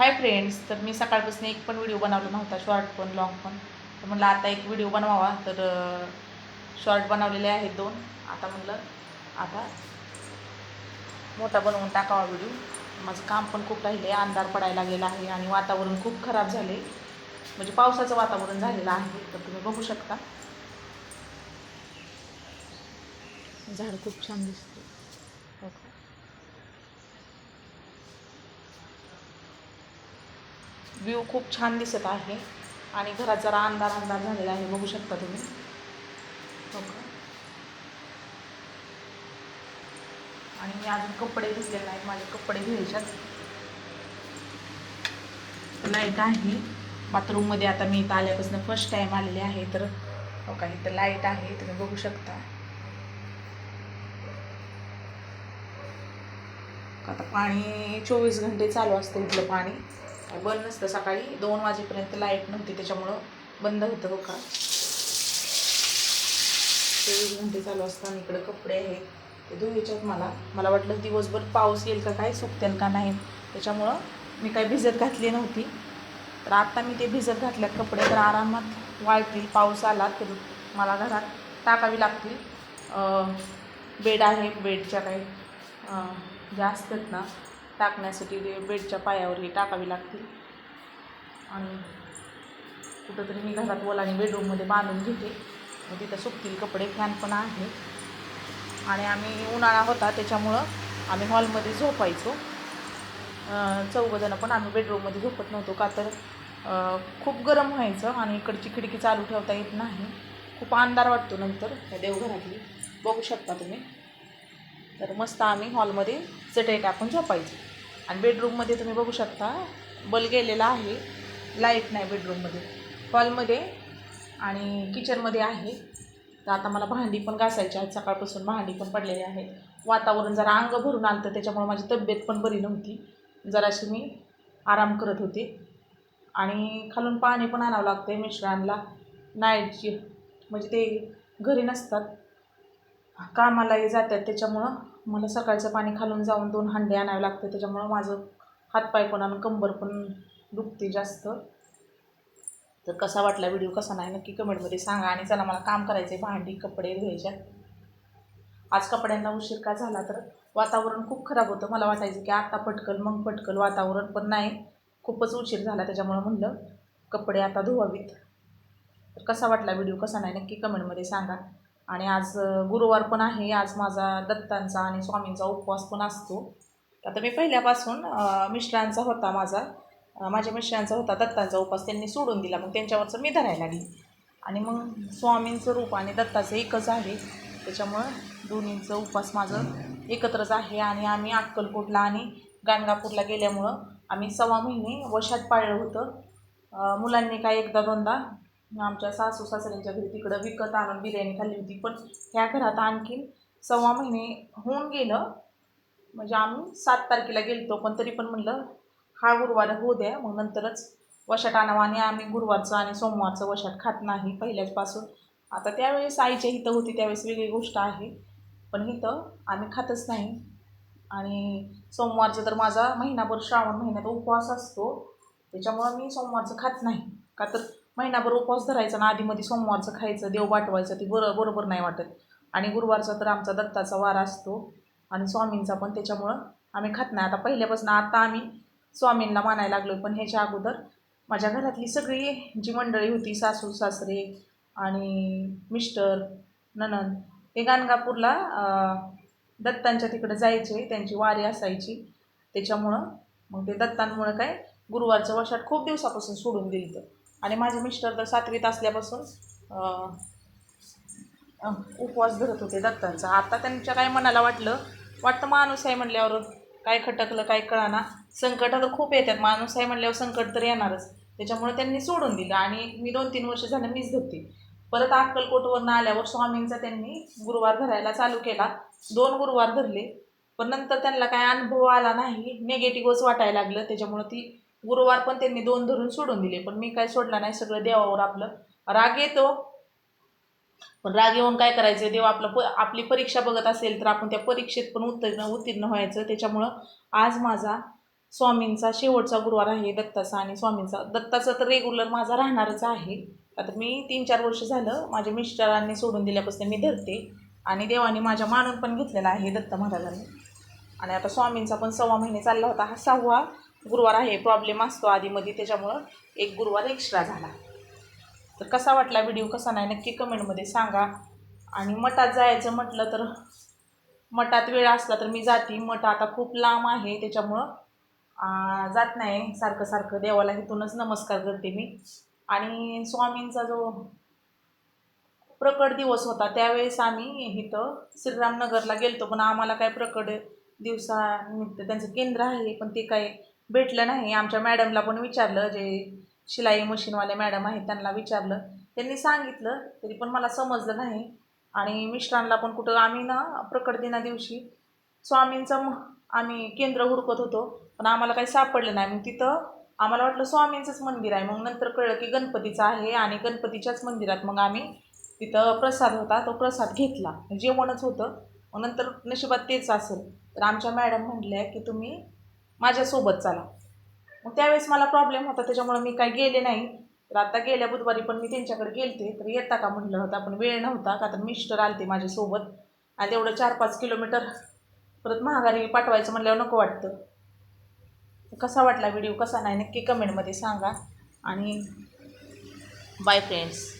Hi friends तर मी सकाळपासून एक पण व्हिडिओ बनवला नव्हता शॉर्ट पण लॉंग पण. तर म्हणलं आता एक व्हिडिओ बनवावा तर शॉर्ट बनवलेले आहेत दोन. आता म्हणलं आता मोठा बनवून टाकावा व्हिडिओ. माझं काम पण खूप राहिलं आहे अंधार पडायला गेला आहे आणि वातावरण खूप खराब झाले म्हणजे पावसाचं वातावरण झालेलं आहे तर तुम्ही बघू शकता. झाड खूप छान दिसते हो का? व्ह्यू खूप छान दिसत आहे. आणि घरात जरा अंधार अंधार झालेला आहे. बघू शकता तुम्ही. हो का? आणि मी अजून कपडे धुतलेले नाहीत. माझे कपडे घ्यायच्यात लाइट आहे. बाथरूममध्ये आता मी इथं आल्यापासून फर्स्ट टाईम आलेले आहे. तर हो का? इथं लाइट आहे. तुम्ही बघू शकता. आता पाणी चोवीस घंटे चालू असतं इथलं पाणी. बंद नसतं. सकाळी दोन वाजेपर्यंत लाइट नव्हती त्याच्यामुळं बंद होतं हो का? चोवीस घंटे चालू असतात आणि कपडे आहेत ते धुवायच्यात मला. मला वाटलं दिवसभर पाऊस येईल का काय सुकतेल का नाही. त्याच्यामुळं मी काही भिजत घातली नव्हती. तर आत्ता मी ते भिजत घातल्यात कपडे तर आरामात वाळतील. पाऊस आला तर मला घरात टाकावी लागतील. बेड आहे बेडच्या काही ज्या असतात ना टाकण्यासाठी ते बेडच्या पायावर हे टाकावी लागतील. आणि कुठंतरी मी घरात वलाने बेडरूममध्ये बांधून घेते. मग तिथं सुकतील कपडे फॅन पण आहे. आणि आम्ही उन्हाळा होता त्याच्यामुळं आम्ही हॉलमध्ये झोपायचो. चौघजणं पण आम्ही बेडरूममध्ये झोपत नव्हतो का तर खूप गरम व्हायचं आणि इकडची खिडकी चालू ठेवता येत नाही. खूप अंधार वाटतो नंतर त्या देवघरातली. बघू शकता तुम्ही. तर मस्त आम्ही हॉलमध्ये चटई टाकून झोपायचो. आणि बेडरूममध्ये तुम्ही बघू शकता बल गेलेला आहे. लाइट नाही बेडरूममध्ये हॉलमध्ये आणि किचनमध्ये आहे. तर आता मला भांडी पण घासायची आहेत. सकाळपासून भांडी पण पडलेली आहेत. वातावरण जरा अंग भरून आलं तर त्याच्यामुळे माझी तब्येत पण बरी नव्हती. जराशी मी आराम करत होते. आणि खालून पाणी पण आणावं लागतं आहे मिश्रांना नाईटची म्हणजे ते घरी नसतात. कामालाही जातात त्याच्यामुळं मला सकाळचं पाणी खालून जाऊन दोन हांडे आणावे लागते त्याच्यामुळं माझं हातपाय पण आणि कंबर पण दुखते जास्त. तर कसा वाटला व्हिडिओ कसा नाही नक्की कमेंटमध्ये सांगा आणि चला मला काम करायचं आहे भांडी कपडे धुवायच्या. आज कपड्यांना उशीर का झाला तर वातावरण खूप खराब होतं. मला वाटायचं की आत्ता पटकल मग पटकल वातावरण पण नाही. खूपच उशीर झाला त्याच्यामुळं म्हणलं कपडे आता धुवावीत. तर कसा वाटला व्हिडिओ कसा नाही नक्की कमेंटमध्ये सांगा. आणि आज गुरुवार पण आहे आज माझा दत्तांचा आणि स्वामींचा उपवास पण असतो. आता मी पहिल्यापासून मिश्रांचा मिस्टरांचा होता माझा. माझ्या मिस्टरांचा होता दत्तांचा उपवास त्यांनी सोडून दिला. मग त्यांच्यावरचं मी धरायला लागली. आणि मग स्वामींचं रूप आणि दत्ताचं एकच आहे. त्याच्यामुळं दोन्हींचं उपवास माझं एकत्रच आहे. आणि आम्ही अक्कलकोटला आणि गाणगापूरला गेल्यामुळं आम्ही सव्वा महिने वशात पाळलं होतं. मुलांनी काय एकदा दोनदा आमच्या सासू सासऱ्यांच्या घरी तिकडं विकत आणून बिर्याणी खाल्ली होती. पण ह्या घरात आणखीन सव्वा महिने होऊन गेलं. म्हणजे आम्ही सात तारखेला गेलतो पण तरी पण म्हणलं हा गुरुवार होऊ द्या. मग नंतरच वशाट आणावं आणि आम्ही गुरुवारचं आणि सोमवारचं वशाट खात नाही पहिल्याचपासून आता त्यावेळेस आईच्या हिथं होती त्यावेळेस वेगळी गोष्ट आहे. पण इथं आम्ही खातच नाही. आणि सोमवारचं तर माझा महिनाभर श्रावण महिन्यात उपवास असतो. त्याच्यामुळं मी सोमवारचं खात नाही. का तर महिनाभर उपवास धरायचा ना आधीमध्ये सोमवारचं खायचं देव वाटवायचं ते बरं बरोबर नाही वाटत. आणि गुरुवारचा तर आमचा दत्ताचा वार असतो आणि स्वामींचा पण त्याच्यामुळं आम्ही खात नाही. आता पहिल्यापासून आता आम्ही स्वामींना मानायला लागलो पण ह्याच्या अगोदर माझ्या घरातली सगळी जी मंडळी होती सासू सासरे आणि मिस्टर ननन हे गाणगापूरला दत्तांच्या तिकडं जायचे त्यांची वारी असायची. त्याच्यामुळं मग ते दत्तांमुळं काय गुरुवारचं वर्षात खूप दिवसापासून सोडून दिलं आणि माझे मिस्टर तर सातवीत असल्यापासून उपवास धरत होते दत्तांचा. आता त्यांच्या काय मनाला वाटलं वाटतं माणूस आहे म्हणल्यावर काय खटकलं काय कळाना. संकट तर खूप येतात. माणूस आहे म्हटल्यावर संकट तर येणारच. त्याच्यामुळे त्यांनी सोडून दिलं आणि मी दोन तीन वर्ष झालं मीच धरते. परत अक्कलकोटवरनं आल्यावर स्वामींचा त्यांनी गुरुवार धरायला चालू केला. दोन गुरुवार धरले. पण नंतर त्यांना काय अनुभव आला नाही. निगेटिव्हच वाटायला लागलं. त्याच्यामुळं ती गुरुवार पण त्यांनी दोन धरून सोडून दिले पण मी काय सोडला नाही सगळं देवावर आपलं. राग येतो. पण राग येऊन काय करायचं? देव आपलं प आपली परीक्षा बघत असेल तर आपण त्या परीक्षेत पण उत्तीर्ण उत्तीर्ण व्हायचं. त्याच्यामुळं आज माझा स्वामींचा शेवटचा गुरुवार आहे दत्ताचा आणि स्वामींचा. दत्ताचा तर रेग्युलर माझा राहणारच आहे. आता मी तीन चार वर्ष झालं माझ्या मिस्टरांनी सोडून दिल्यापासून मी धरते आणि देवाने माझ्या मानून पण घेतलेला आहे दत्त महाराजांनी. आणि आता स्वामींचा पण सव्वा महिने चालला होता. हा सहावा गुरुवार आहे प्रॉब्लेम असतो आधीमध्ये त्याच्यामुळं एक गुरुवार एक्स्ट्रा झाला. तर कसा वाटला व्हिडिओ कसा नाही नक्की कमेंटमध्ये सांगा. आणि मठात जायचं म्हटलं तर मठात वेळ असला तर मी जाते. मठ आता खूप लांब आहे त्याच्यामुळं जात नाही. सारखं सारखं देवाला इथूनच नमस्कार करते मी. आणि स्वामींचा जो प्रकट दिवस होता त्यावेळेस आम्ही इथं श्रीरामनगरला गेलतो. पण आम्हाला काय प्रकट दिवसानिमित्त त्यांचं केंद्र आहे पण ते काय भेटलं नाही. आमच्या मॅडमला पण विचारलं जे शिलाई मशीनवाले मॅडम आहेत त्यांना विचारलं. त्यांनी सांगितलं तरी पण मला समजलं नाही. आणि मिस्टरांना पण कुठं आम्ही ना प्रकट दिना दिवशी स्वामींचं आम्ही केंद्र हुडकत होतो. पण आम्हाला काही सापडलं नाही. मग तिथं आम्हाला वाटलं स्वामींचंच मंदिर आहे. मग नंतर कळलं की गणपतीचं आहे आणि गणपतीच्याच मंदिरात मग आम्ही तिथं प्रसाद होता. तो प्रसाद घेतला. जेवणच होतं. मग नंतर नशिबात तेच असेल. तर आमच्या मॅडम म्हटल्या की तुम्ही माझ्यासोबत चला. मग त्यावेळेस मला प्रॉब्लेम होता त्याच्यामुळे मी काही गेले नाही. तर आता गेल्या बुधवारी पण मी त्यांच्याकडे गेलते तर येता का म्हटलं होतं पण वेळ नव्हता का तर मिस्टर आलते माझ्यासोबत. आणि तेवढं चार पाच किलोमीटर परत महागारी पाठवायचं म्हणल्यावर नको वाटतं. कसा वाटला व्हिडिओ कसा नाही नक्की कमेंटमध्ये सांगा. आणि बाय फ्रेंड्स